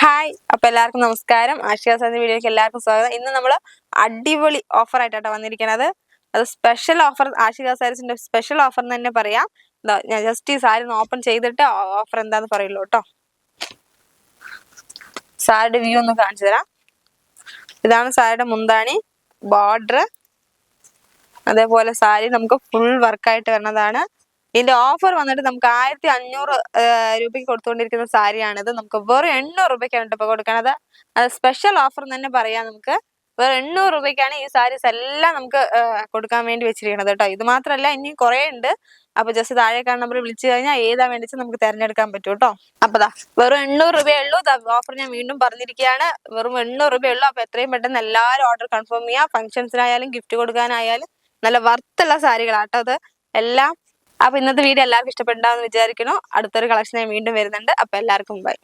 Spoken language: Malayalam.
ഹായ് അപ്പൊ എല്ലാവർക്കും നമസ്കാരം. ആഷിക സാറിന്റെ വീഡിയോയിലേക്ക് എല്ലാവർക്കും സ്വാഗതം. ഇന്ന് നമ്മൾ അടിപൊളി ഓഫർ ആയിട്ടാണ് വന്നിരിക്കുന്നത് അത് സ്പെഷ്യൽ ഓഫർ ആഷിക സാരീസിന്റെ സ്പെഷ്യൽ ഓഫർ എന്ന് തന്നെ പറയാം. ഞാൻ ജസ്റ്റ് ഈ സാരി ഒന്ന് ഓപ്പൺ ചെയ്തിട്ട് ഓഫർ എന്താന്ന് പറയുള്ളൂ കേട്ടോ സാരിയുടെ വ്യൂ ഒന്ന് കാണിച്ചു തരാം. ഇതാണ് സാരിയുടെ മുന്താണി ബോർഡർ അതേപോലെ സാരി നമുക്ക് ഫുൾ വർക്കായിട്ട് വരുന്നതാണ് ഇതിന്റെ ഓഫർ വന്നിട്ട് നമുക്ക് ആയിരത്തി അഞ്ഞൂറ് രൂപയ്ക്ക് കൊടുത്തുകൊണ്ടിരിക്കുന്ന സാരിയാണിത്. നമുക്ക് വെറും എണ്ണൂറ് രൂപയ്ക്കാണ് ഇപ്പൊ കൊടുക്കണത്. അത് സ്പെഷ്യൽ ഓഫർ തന്നെ പറയാം നമുക്ക്. വെറും എണ്ണൂറ് രൂപയ്ക്കാണ് ഈ സാരീസ് എല്ലാം നമുക്ക് കൊടുക്കാൻ വേണ്ടി വെച്ചിരിക്കുന്നത് കേട്ടോ ഇത് മാത്രമല്ല ഇനിയും കുറേ ഉണ്ട് അപ്പൊ ജസ്റ്റ് താഴെ കാണുന്ന നമ്പർ വിളിച്ചു കഴിഞ്ഞാൽ ഏതാ വേണ്ടിച്ച് നമുക്ക് തിരഞ്ഞെടുക്കാൻ പറ്റും കേട്ടോ അപ്പൊ ദാ വെറും എണ്ണൂറ് രൂപയേ ഉള്ളൂ. ഓഫർ ഞാൻ വീണ്ടും പറഞ്ഞിരിക്കുകയാണ് വെറും എണ്ണൂറ് രൂപയേ ഉള്ളൂ. അപ്പൊ എത്രയും പെട്ടെന്ന് എല്ലാവരും ഓർഡർ കൺഫേം ചെയ്യുക ഫംഗ്ഷൻസിനായാലും ഗിഫ്റ്റ് കൊടുക്കാനായാലും നല്ല വർത്തുള്ള സാരികളാട്ടോ അത് എല്ലാം അപ്പൊ ഇന്നത്തെ വീഡിയോ എല്ലാവർക്കും ഇഷ്ടപ്പെട്ടാന്ന് വിചാരിക്കുന്നു. അടുത്തൊരു കളക്ഷൻ ഞാൻ വീണ്ടും വരുന്നുണ്ട്. അപ്പൊ എല്ലാവർക്കും ബൈ.